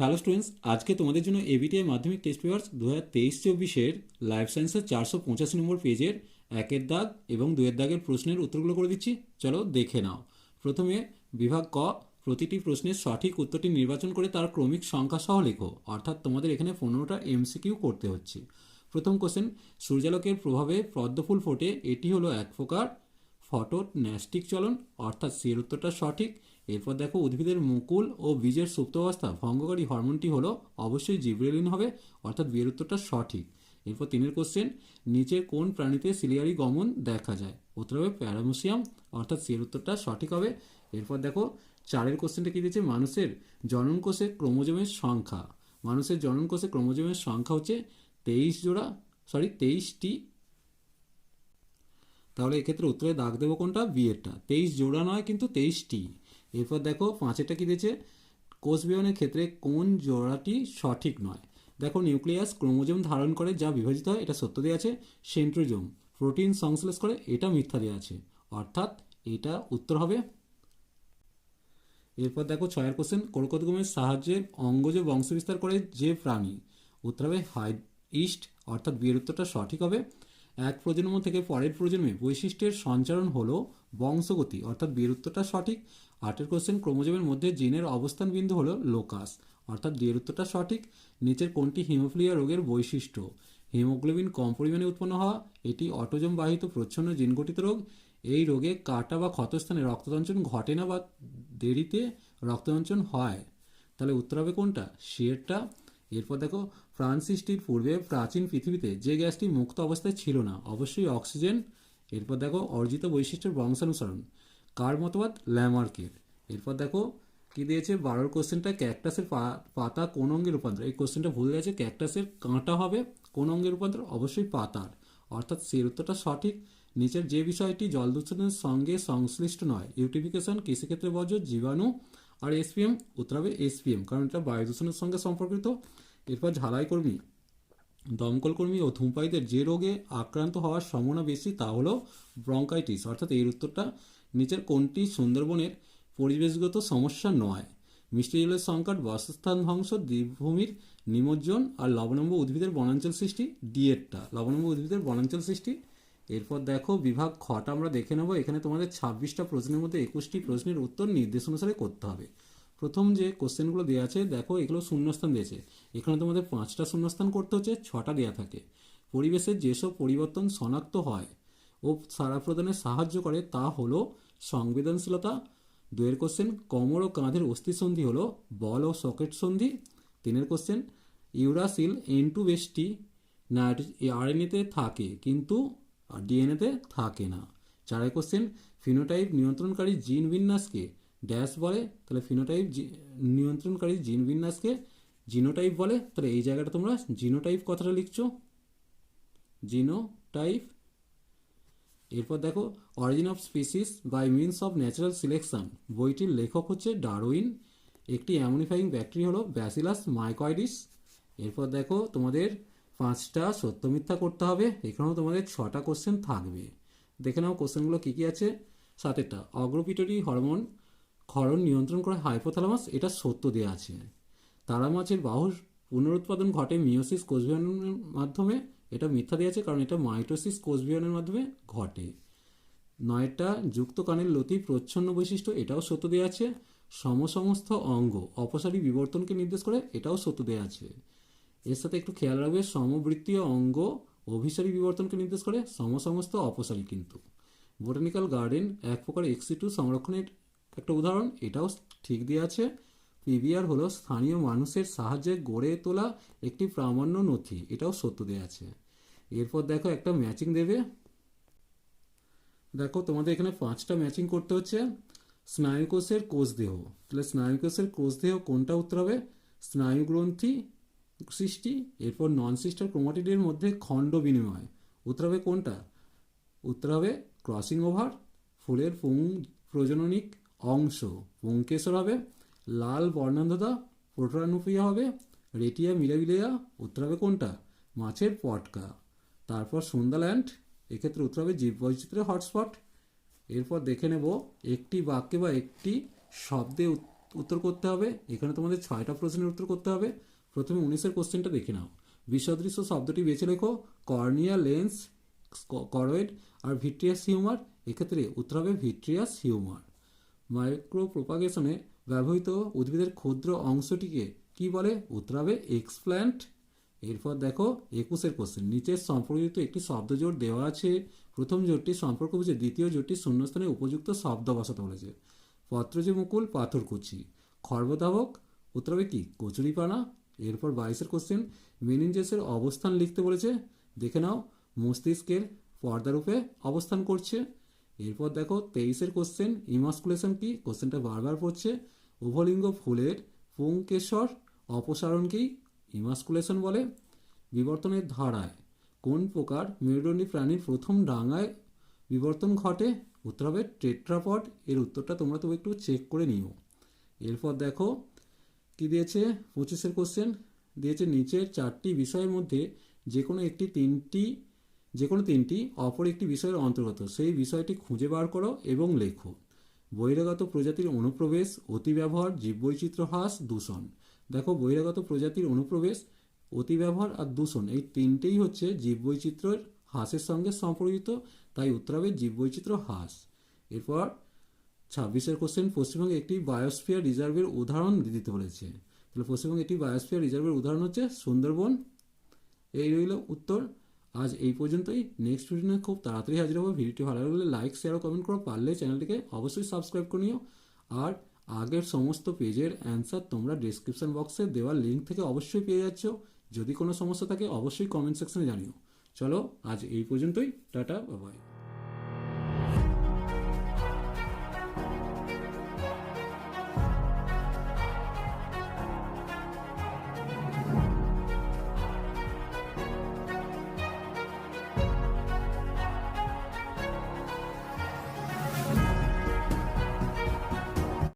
Hello students আজকে তোমাদের জন্য এবিটিআই মাধ্যমিক টেস্ট পেপার্স দু হাজার তেইশ চব্বিশের লাইফ সায়েন্সের চারশো পঁচাশি নম্বর পেজের একের দাগ এবং দুয়ের দাগের প্রশ্নের উত্তরগুলো করে দিচ্ছি। চলো দেখে নাও। প্রথমে বিভাগ ক, প্রতিটি প্রশ্নের সঠিক উত্তরটি নির্বাচন করে তার ক্রমিক সংখ্যা সহ লেখো। অর্থাৎ তোমাদের এখানে পনেরোটা এমসিকিউ করতে হচ্ছে। প্রথম কোশ্চেন সূর্যালোকের প্রভাবে পদ্মফুল ফোটে, এটি হলো এক প্রকার ফটো ন্যাস্টিক চলন, অর্থাৎ সি এর উত্তরটা সঠিক। এরপর দেখো উদ্ভিদের মুকুল ও বীজের সুপ্ত অবস্থা, ভঙ্গকারী হরমোনটি হলো অবশ্যই জিব্রেলিন হবে, অর্থাৎ বিয়ের উত্তরটা সঠিক। এরপর তিনের কোশ্চেন নিচের কোন প্রাণীতে সিলিয়ারি গমন দেখা যায়? উত্তর হবে প্যারামোসিয়াম, অর্থাৎ সি এর উত্তরটা সঠিক হবে। এরপর দেখো, চারের কোশ্চেনটা কী দিয়েছে? মানুষের জননকোষে ক্রোমোজোমের সংখ্যা। মানুষের জনন কোষে ক্রোমোজোমের সংখ্যা হচ্ছে তেইশ জোড়া সরি তেইশটি। তাহলে এক্ষেত্রে উত্তরে দাগ দেবো কোনটা? বিয়েরটা। তেইশ জোড়া নয়, কিন্তু তেইশটি। এরপর দেখো পাঁচেরটা কী দিয়েছে? কোষ বিভাজনের ক্ষেত্রে কোন জোড়াটি সঠিক নয়? দেখো নিউক্লিয়াস ক্রোমোজোম ধারণ করে যা বিভাজিত হয়, এটা সত্য দেওয়া আছে। সেন্ট্রোজোম, প্রোটিন সংশ্লেষ করে, এটা মিথ্যা দেওয়া আছে। অর্থাৎ এটা উত্তর হবে। এরপর দেখো ছয়ের কোশ্চেন কর্কটগমের সাহায্যে অঙ্গজ বংশবিস্তার করে যে প্রাণী? উত্তর হবে হাই, ইস্ট, অর্থাৎ বিয়ের উত্তরটা সঠিক হবে। এক প্রজন্ম থেকে পরের প্রজন্মে বৈশিষ্ট্যের সঞ্চারণ হলো বংশগতি, অর্থাৎ বিয়ের উত্তরটা সঠিক। আটের কোশ্চেন ক্রোমোজোমের মধ্যে জিনের অবস্থান বিন্দু হলো লোকাস, অর্থাৎ বিয়ের উত্তরটা সঠিক। নিচের কোনটি হিমোফিলিয়া রোগের বৈশিষ্ট্য? হিমোগ্লোবিন কম পরিমাণে উৎপন্ন হওয়া, এটি অটোজম বাহিত প্রচ্ছন্ন জিনগঠিত রোগ। এই রোগে কাটা বা ক্ষতস্থানে রক্তদঞ্চন ঘটে না বা দেরিতে রক্তদঞ্চন হয়। তাহলে উত্তর হবে কোনটা? শেরটা এরপর দেখো প্রাণ সৃষ্টির পূর্বে প্রাচীন পৃথিবীতে যে গ্যাসটি মুক্ত অবস্থায় ছিল না, অবশ্যই অক্সিজেন। এরপর দেখো, অর্জিত বৈশিষ্ট্যের বংশানুসরণ। কার মতবাদ? ল্যামার্কের। এরপর দেখো, কি দিয়েছে? বারোর কোশ্চেনটা ক্যাকটাসের পাতা কোন অঙ্গে রূপান্তর? এই কোশ্চেনটা ভুলে গেছে, ক্যাকটাসের কাঁটা হবে কোন অঙ্গে রূপান্তর? অবশ্যই পাতার। অর্থাৎ সেই উত্তরটা সঠিক। নিচের যে বিষয়টি জল দূষণের সঙ্গে সংশ্লিষ্ট নয় ইউটিফিকেশন কৃষিক্ষেত্রে বর্জ্য, জীবাণু আর এসপিএম, উত্তর হবে এসপিএম, কারণ এটা বায়ু দূষণের সঙ্গে সম্পর্কিত। এরপর ঝালাই কর্মী, দমকল কর্মী ও ধূমপায়ীদের যে রোগে আক্রান্ত হওয়ার সম্ভাবনা বেশি, তা হলো ব্রঙ্কাইটিস, অর্থাৎ এর উত্তরটা নিচের কোনটি সুন্দরবনের পরিবেশগত সমস্যা নয়। মিষ্টি জলের সংকট, বাসস্থান ধ্বংস, দ্বীপভূমির নিমজ্জন আর লবণম্ব উদ্ভিদের বনাঞ্চল সৃষ্টি, ডিএটটা, লবণম্ব উদ্ভিদের বনাঞ্চল সৃষ্টি। এরপর দেখো বিভাগ খটা আমরা দেখে নেব। এখানে তোমাদের ছাব্বিশটা প্রশ্নের মধ্যে একুশটি প্রশ্নের উত্তর নির্দেশ অনুসারে করতে হবে। প্রথম যে কোশ্চেনগুলো দেওয়া আছে, দেখো এগুলো শূন্যস্থান দিয়েছে। এখানে তোমাদের পাঁচটা শূন্যস্থান করতে হচ্ছে, ছটা দেওয়া থাকে। পরিবেশের যেসব পরিবর্তন শনাক্ত হয় ও সারা প্রদানে সাহায্য করে তা হলো সংবেদনশীলতা, দুয়ের কোশ্চেন কমর ও কাঁধের অস্থিসন্ধি হলো বল ও সকেট সন্ধি, তিনের কোশ্চেন ইউরাসিল এন টু বেশটি আরএনএতে থাকে। কিন্তু ডিএনএতে থাকে না। চারের কোশ্চেন ফিনোটাইপ নিয়ন্ত্রণকারী জিন বিন্যাসকে ড্যাশ বলে, তাহলে ফিনোটাইপ নিয়ন্ত্রণকারী জিন বিন্যাসকে জিনোটাইপ বলে, তাহলে এই জায়গাটা তোমরা জিনোটাইপ কথাটা লিখছো। জিনোটাইপ এরপর দেখো origin of species by means of natural selection বইটির লেখক হচ্ছে ডারউইন। একটি অ্যামোনিফাইং ব্যাকটেরিয়া হলো ব্যাসিলাস মাইকয়েডিস এরপর দেখো, তোমাদের পাঁচটা সত্য মিথ্যা করতে হবে। এখানেও তোমাদের ছটা কোশ্চেন থাকবে। দেখে নাও কোশ্চেনগুলো কী কী আছে। সাতেরটা অগ্রপিটরি হরমোন ক্ষরণ নিয়ন্ত্রণ করে হাইপোথ্যালামাস এটা সত্য দেওয়া আছে। তারা মাছের বাহুর পুনরুৎপাদন ঘটে মিওসিস কোষবিহনের মাধ্যমে, এটা মিথ্যা দেওয়া আছে কারণ এটা মাইটোসিস কোষবিহনের মাধ্যমে ঘটে। নয়টা, যুক্ত কানের লতি প্রচ্ছন্ন বৈশিষ্ট্য, এটাও সত্য দেওয়া আছে। সমসমস্ত অঙ্গ, অপসারী বিবর্তনকে নির্দেশ করে, এটাও সত্য দেওয়া আছে। এর সাথে একটু খেয়াল রাখবে, সমবৃত্তীয় অঙ্গ অভিসারী বিবর্তনকে নির্দেশ করে সমসমস্ত অপসারী কিন্তু। বোটানিক্যাল গার্ডেন এক প্রকার এক্সি টু সংরক্ষণের একটা উদাহরণ, এটাও ঠিক দিয়ে আছে। পিবিআর হলো স্থানীয় মানুষের সাহায্যে গড়ে তোলা একটি প্রামাণ্য নথি, এটাও সত্য দেওয়া আছে। এরপর দেখো একটা ম্যাচিং দেবে। দেখো তোমাদের এখানে পাঁচটা ম্যাচিং করতে হচ্ছে। স্নায়ুকোষের কোষদেহ, তাহলে স্নায়ুকোষের কোষদেহ কোনটা উত্তর হবে? স্নায়ুগ্রন্থি সৃষ্টি এরপর নন সিস্টার ক্রোমাটিডের মধ্যে খণ্ড বিনিময়। উত্তর হবে কোনটা? উত্তর হবে ক্রসিং ওভার ফুলের পুং প্রজননিক অংশ। পুংকেশর হবে, লাল বর্ণান্ধতা প্রোট্রানুপিয়া হবে, রেটিয়া মিলাবিলিয়া। উত্তর হবে কোনটা? মাছের পটকা। তারপর সুন্দাল্যান্ড এক্ষেত্রে উত্তর হবে জীববৈচিত্র্যের হটস্পট। এরপর দেখে নেব, একটি বাক্যে বা একটি শব্দে উত্তর করতে হবে। এখানে তোমাদের ছয়টা প্রশ্নের উত্তর করতে হবে। প্রথমে উনিশের কোশ্চেনটা দেখে নাও। বিসদৃশ্য শব্দটি বেছে লেখো কর্নিয়া লেন্স করয়েড আর ভিট্রিয়াস হিউমার। এক্ষেত্রে উত্তর হবে ভিট্রিয়াস হিউমার। মাইক্রো প্রোপাগেশনে ব্যবহৃত উদ্ভিদের ক্ষুদ্র অংশটিকে কি বলে? উত্তর হবে এক্সপ্ল্যান্ট। এরপর দেখো একুশের কোশ্চেন। নিচের সম্পর্কিত একটি শব্দজোড় দেওয়া আছে। প্রথম জোটটি সম্পর্ক বুঝে দ্বিতীয় জোটটি শূন্যস্থানে উপযুক্ত শব্দ বসাতে বলেছে। পত্রজে মুকুল পাথরকুচি। খর্বধাবক। উত্তর হবে কি? কচুরিপানা। এরপর বাইশের কোশ্চেন মেনিনজেসের অবস্থান লিখতে বলেছে। দেখে নাও, মস্তিষ্কের পর্দারূপে অবস্থান করছে। এরপর দেখো, তেইশের কোশ্চেন ইমাসকুলেশন কি? কোশ্চেনটা বারবার পড়ছে। উভলিঙ্গ ফুলের পুংকেশর অপসারণকেই ইমাসকুলেশন বলে। বিবর্তনের ধারায় কোন প্রকার মেরুদণ্ডী প্রাণীর প্রথম ডাঙায় বিবর্তন ঘটে? উত্তর হবে টেট্রাপড। এর উত্তরটা তোমরা তো একটু চেক করে নিও। এরপর দেখো কি দিয়েছে? পঁচিশের কোশ্চেন দিয়েছে নিচের চারটি বিষয়ের মধ্যে যে কোনো একটি তিনটি যে কোনো তিনটি, অপর একটি বিষয়ের অন্তর্গত। সেই বিষয়টি খুঁজে বার করো এবং লেখো। বহিরাগত প্রজাতির অনুপ্রবেশ, অতিব্যবহার, জীববৈচিত্র্য হ্রাস, দূষণ। দেখো, বহিরাগত প্রজাতির অনুপ্রবেশ, অতিব্যবহার আর দূষণ এই তিনটেই হচ্ছে জীববৈচিত্র্যের হ্রাসের সঙ্গে সম্পর্কিত, তাই উত্তর হবে জীববৈচিত্র্য হ্রাস। এরপর ছাব্বিশের কোশ্চেন পশ্চিমবঙ্গে একটি বায়োস্ফিয়ার রিজার্ভের উদাহরণ দিতে বলেছে। তাহলে পশ্চিমবঙ্গে একটি বায়োস্ফিয়ার রিজার্ভের উদাহরণ হচ্ছে সুন্দরবন। এই রইল উত্তর। আজ এই পর্যন্তই। নেক্সট ভিডিও খুব তাড়াতাড়ি হাজির হব। ভিডিওটি ভালো লাগলে লাইক শেয়ার ও কমেন্ট করো। পারলে চ্যানেলটিকে অবশ্যই সাবস্ক্রাইব করে নিও। আর আগের সমস্ত পেজের অ্যান্সার তোমরা ডিসক্রিপশন বক্সে দেওয়ার লিঙ্ক থেকে অবশ্যই পেয়ে যাচ্ছ। যদি কোনো সমস্যা থাকে, অবশ্যই কমেন্ট সেকশনে জানিও। চলো, আজ এই পর্যন্তই। টাটা বাবাই